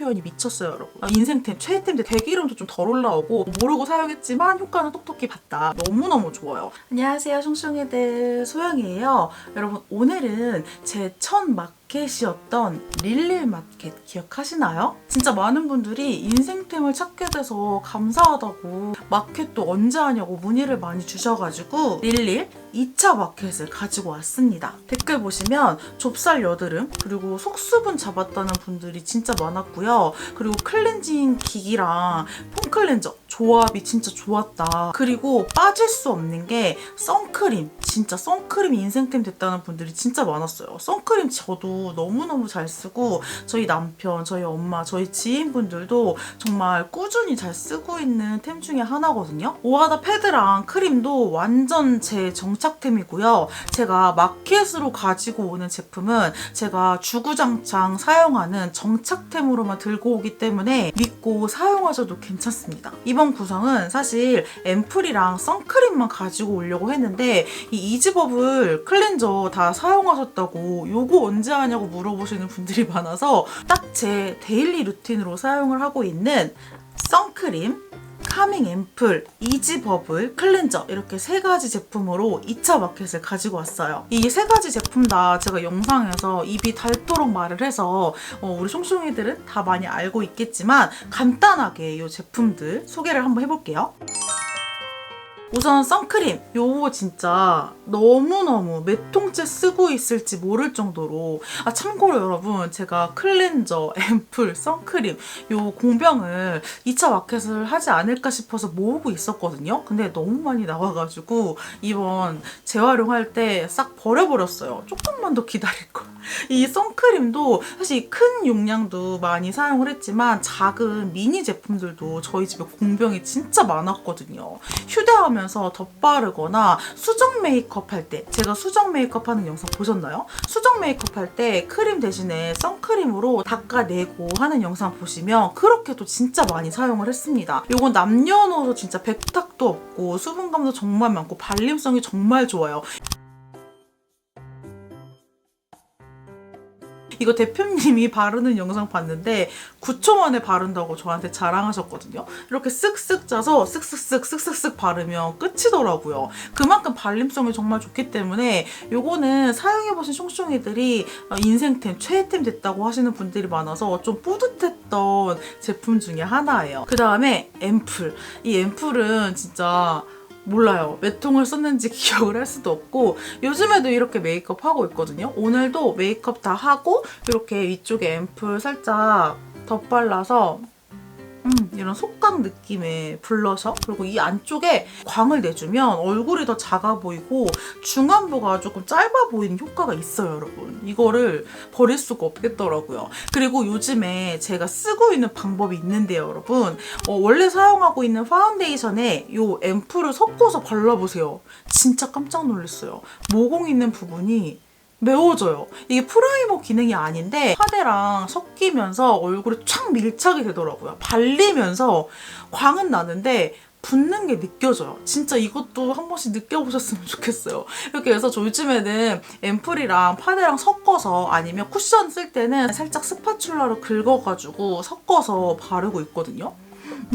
표현이 미쳤어요, 여러분. 아, 인생템, 최애템인데 대기름도 좀 덜 올라오고 모르고 사용했지만 효과는 똑똑히 봤다. 너무너무 좋아요. 안녕하세요, 숑숑이들 소영이에요. 여러분, 오늘은 제 첫 마켓이었던 릴릴 마켓 기억하시나요? 진짜 많은 분들이 인생템을 찾게 돼서 감사하다고 마켓도 언제 하냐고 문의를 많이 주셔가지고 릴릴 2차 마켓을 가지고 왔습니다. 댓글 보시면 좁쌀 여드름 그리고 속수분 잡았다는 분들이 진짜 많았고요. 그리고 클렌징 기기랑 폼 클렌저 조합이 진짜 좋았다. 그리고 빠질 수 없는 게 선크림. 진짜 선크림 인생템 됐다는 분들이 진짜 많았어요. 선크림 저도 너무너무 잘 쓰고 저희 남편, 저희 엄마, 저희 지인분들도 정말 꾸준히 잘 쓰고 있는 템 중에 하나거든요. 오하다 패드랑 크림도 완전 제 정착템이고요. 제가 마켓으로 가지고 오는 제품은 제가 주구장창 사용하는 정착템으로만 들고 오기 때문에 믿고 사용하셔도 괜찮습니다. 이번 구성은 사실 앰플이랑 선크림만 가지고 오려고 했는데 이 이지버블 클렌저 다 사용하셨다고 요거 언제 하냐고 물어보시는 분들이 많아서 딱 제 데일리 루틴으로 사용을 하고 있는 선크림 카밍 앰플, 이지버블, 클렌저 이렇게 세 가지 제품으로 2차 마켓을 가지고 왔어요. 이 세 가지 제품 다 제가 영상에서 입이 닳도록 말을 해서 어, 우리 숑숑이들은 다 많이 알고 있겠지만 간단하게 이 제품들 소개를 한번 해볼게요. 우선 선크림 요거 진짜 너무너무 몇 통째 쓰고 있을지 모를 정도로. 아 참고로 여러분 제가 클렌저, 앰플, 선크림 요 공병을 2차 마켓을 하지 않을까 싶어서 모으고 있었거든요. 근데 너무 많이 나와가지고 이번 재활용할 때 싹 버려버렸어요. 조금만 더 기다릴걸. 이 선크림도 사실 큰 용량도 많이 사용을 했지만 작은 미니 제품들도 저희 집에 공병이 진짜 많았거든요. 휴대하면 서 덧바르거나 수정 메이크업 할 때 제가 수정 메이크업 하는 영상 보셨나요? 수정 메이크업 할 때 크림 대신에 선크림으로 닦아내고 하는 영상 보시면 그렇게도 진짜 많이 사용을 했습니다. 이건 남녀노소 진짜 백탁도 없고 수분감도 정말 많고 발림성이 정말 좋아요. 이거 대표님이 바르는 영상 봤는데 9초 만에 바른다고 저한테 자랑하셨거든요. 이렇게 쓱쓱 짜서 쓱쓱쓱 쓱쓱쓱 바르면 끝이더라고요. 그만큼 발림성이 정말 좋기 때문에 요거는 사용해보신 숑숑이들이 인생템, 최애템 됐다고 하시는 분들이 많아서 좀 뿌듯했던 제품 중에 하나예요. 그 다음에 앰플. 이 앰플은 진짜 몰라요. 몇 통을 썼는지 기억을 할 수도 없고 요즘에도 이렇게 메이크업 하고 있거든요. 오늘도 메이크업 다 하고 이렇게 위쪽에 앰플 살짝 덧발라서 음, 이런 속광 느낌의 블러셔 그리고 이 안쪽에 광을 내주면 얼굴이 더 작아 보이고 중안부가 조금 짧아 보이는 효과가 있어요 여러분. 이거를 버릴 수가 없겠더라고요. 그리고 요즘에 제가 쓰고 있는 방법이 있는데요 여러분. 어, 원래 사용하고 있는 파운데이션에 이 앰플을 섞어서 발라보세요. 진짜 깜짝 놀랐어요. 모공 있는 부분이 매워져요. 이게 프라이머 기능이 아닌데 파데랑 섞이면서 얼굴에 촥 밀착이 되더라고요. 발리면서 광은 나는데 붓는 게 느껴져요. 진짜 이것도 한 번씩 느껴보셨으면 좋겠어요. 이렇게 해서 저 요즘에는 앰플이랑 파데랑 섞어서 아니면 쿠션 쓸 때는 살짝 스파츌라로 긁어가지고 섞어서 바르고 있거든요.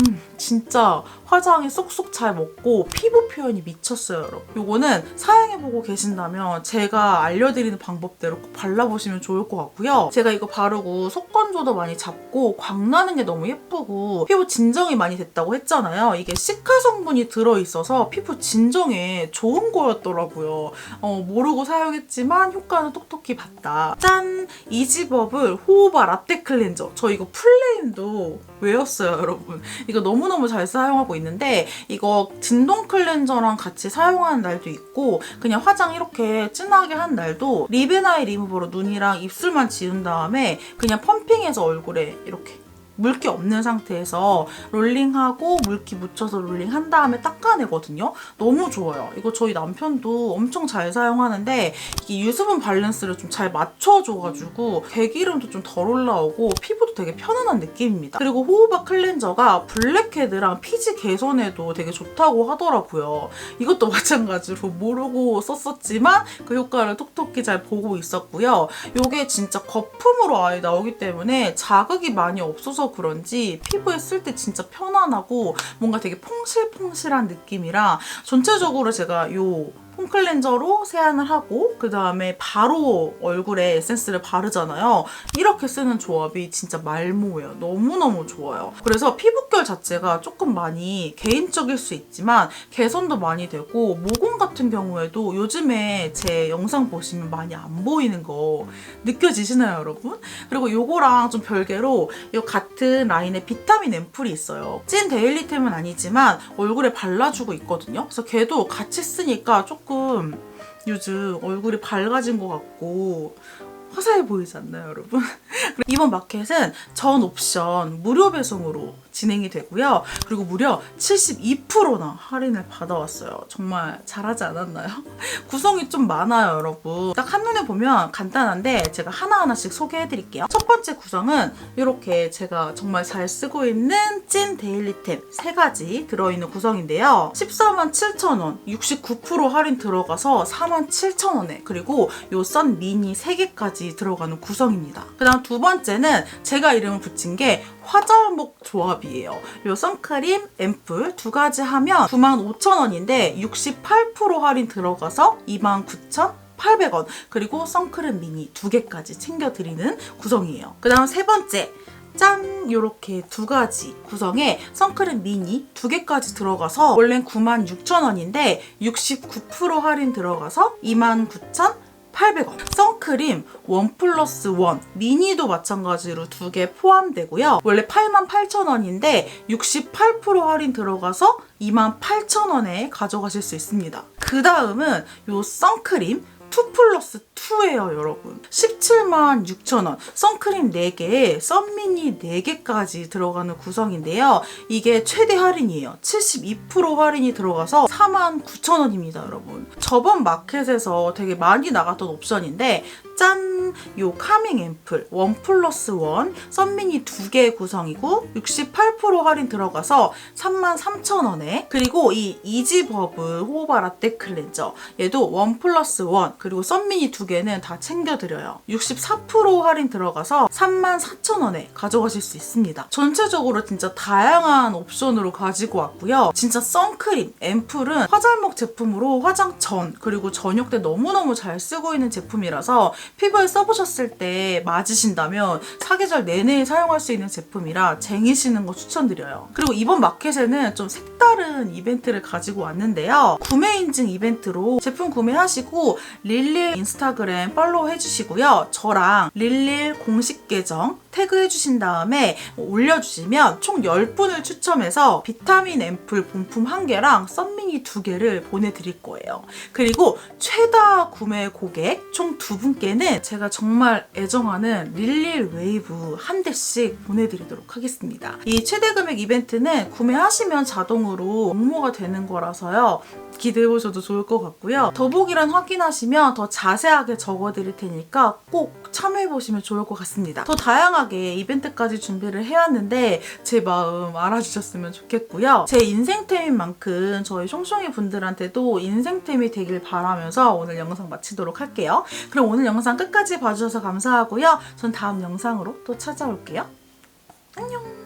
음, 진짜 화장이 쏙쏙 잘 먹고 피부 표현이 미쳤어요, 여러분. 요거는 사용해보고 계신다면 제가 알려드리는 방법대로 꼭 발라보시면 좋을 것 같고요. 제가 이거 바르고 속건조도 많이 잡고 광나는 게 너무 예쁘고 피부 진정이 많이 됐다고 했잖아요. 이게 시카 성분이 들어있어서 피부 진정에 좋은 거였더라고요. 어, 모르고 사용했지만 효과는 똑똑히 봤다. 짠! 이지버블 호호바 라떼 클렌저. 저 이거 플레임도 외웠어요, 여러분. 이거 너무너무 잘 사용하고 있는데 이거 진동 클렌저랑 같이 사용하는 날도 있고 그냥 화장 이렇게 진하게 한 날도 립앤아이 리무버로 눈이랑 입술만 지운 다음에 그냥 펌핑해서 얼굴에 이렇게 물기 없는 상태에서 롤링하고 물기 묻혀서 롤링한 다음에 닦아내거든요. 너무 좋아요. 이거 저희 남편도 엄청 잘 사용하는데 이게 유수분 밸런스를 좀 잘 맞춰줘가지고 개기름도 좀 덜 올라오고 피부도 되게 편안한 느낌입니다. 그리고 호호바 클렌저가 블랙헤드랑 피지 개선에도 되게 좋다고 하더라고요. 이것도 마찬가지로 모르고 썼었지만 그 효과를 톡톡히 잘 보고 있었고요. 이게 진짜 거품으로 아예 나오기 때문에 자극이 많이 없어서 그런지 피부에 쓸 때 진짜 편안하고 뭔가 되게 퐁실퐁실한 느낌이라 전체적으로 제가 요 폼클렌저로 세안을 하고 그 다음에 바로 얼굴에 에센스를 바르잖아요. 이렇게 쓰는 조합이 진짜 말모예요. 너무너무 좋아요. 그래서 피부결 자체가 조금 많이 개인적일 수 있지만 개선도 많이 되고 모공 같은 경우에도 요즘에 제 영상 보시면 많이 안 보이는 거 느껴지시나요, 여러분? 그리고 요거랑 좀 별개로 이 같은 라인의 비타민 앰플이 있어요. 찐 데일리템은 아니지만 얼굴에 발라주고 있거든요. 그래서 걔도 같이 쓰니까 조금 요즘 얼굴이 밝아진 것 같고 화사해 보이지 않나요, 여러분? 이번 마켓은 전 옵션 무료 배송으로 진행이 되고요. 그리고 무려 72%나 할인을 받아왔어요. 정말 잘하지 않았나요? 구성이 좀 많아요, 여러분. 딱 한눈에 보면 간단한데 제가 하나하나씩 소개해드릴게요. 첫 번째 구성은 이렇게 제가 정말 잘 쓰고 있는 찐 데일리템 세 가지 들어있는 구성인데요. 14만 7천원, 69% 할인 들어가서 4만 7천원에 그리고 요 썬 미니 3개까지 들어가는 구성입니다. 그 다음 두 번째는 제가 이름을 붙인 게 화잘목 조합이에요. 요 선크림, 앰플 두 가지 하면 95,000원인데 68% 할인 들어가서 29,800원 그리고 선크림 미니 두 개까지 챙겨드리는 구성이에요. 그 다음 세 번째 짠! 요렇게 두 가지 구성에 선크림 미니 두 개까지 들어가서 원래는 96,000원인데 69% 할인 들어가서 29,000원 800원. 선크림 원 플러스 원 미니도 마찬가지로 두 개 포함되고요. 원래 88,000원인데 68% 할인 들어가서 28,000원에 가져가실 수 있습니다. 그 다음은 요 선크림 2 플러스 2예요, 여러분. 17만 6천원. 선크림 4개에 썬미니 4개까지 들어가는 구성인데요. 이게 최대 할인이에요. 72% 할인이 들어가서 4만 9천원입니다, 여러분. 저번 마켓에서 되게 많이 나갔던 옵션인데 짠! 요 카밍 앰플 원 플러스 원 썬미니 두 개 구성이고 68% 할인 들어가서 33,000원에 그리고 이 이지버블 호호바 라떼 클렌저 얘도 원 플러스 원 그리고 썬미니 두 개는 다 챙겨드려요. 64% 할인 들어가서 34,000원에 가져가실 수 있습니다. 전체적으로 진짜 다양한 옵션으로 가지고 왔고요. 진짜 선크림, 앰플은 화잘목 제품으로 화장 전 그리고 저녁 때 너무너무 잘 쓰고 있는 제품이라서 피부에 써보셨을 때 맞으신다면 사계절 내내 사용할 수 있는 제품이라 쟁이시는 거 추천드려요. 그리고 이번 마켓에는 좀 색다른 이벤트를 가지고 왔는데요. 구매 인증 이벤트로 제품 구매하시고 릴릴 인스타그램 팔로우 해주시고요. 저랑 릴릴 공식 계정 태그해 주신 다음에 올려주시면 총 10분을 추첨해서 비타민 앰플 본품 1개랑 썬미니 2개를 보내드릴 거예요. 그리고 최다 구매 고객 총 2분께는 제가 정말 애정하는 릴릴 웨이브 한 대씩 보내드리도록 하겠습니다. 이 최대 금액 이벤트는 구매하시면 자동으로 응모가 되는 거라서요. 기대해 보셔도 좋을 것 같고요. 더보기란 확인하시면 더 자세하게 적어 드릴 테니까 꼭 참여해 보시면 좋을 것 같습니다. 더 다양하게 이벤트까지 준비를 해왔는데 제 마음 알아주셨으면 좋겠고요. 제 인생템인 만큼 저희 숑숑이 분들한테도 인생템이 되길 바라면서 오늘 영상 마치도록 할게요. 그럼 오늘 영상 끝까지 봐주셔서 감사하고요. 전 다음 영상으로 또 찾아올게요. 안녕!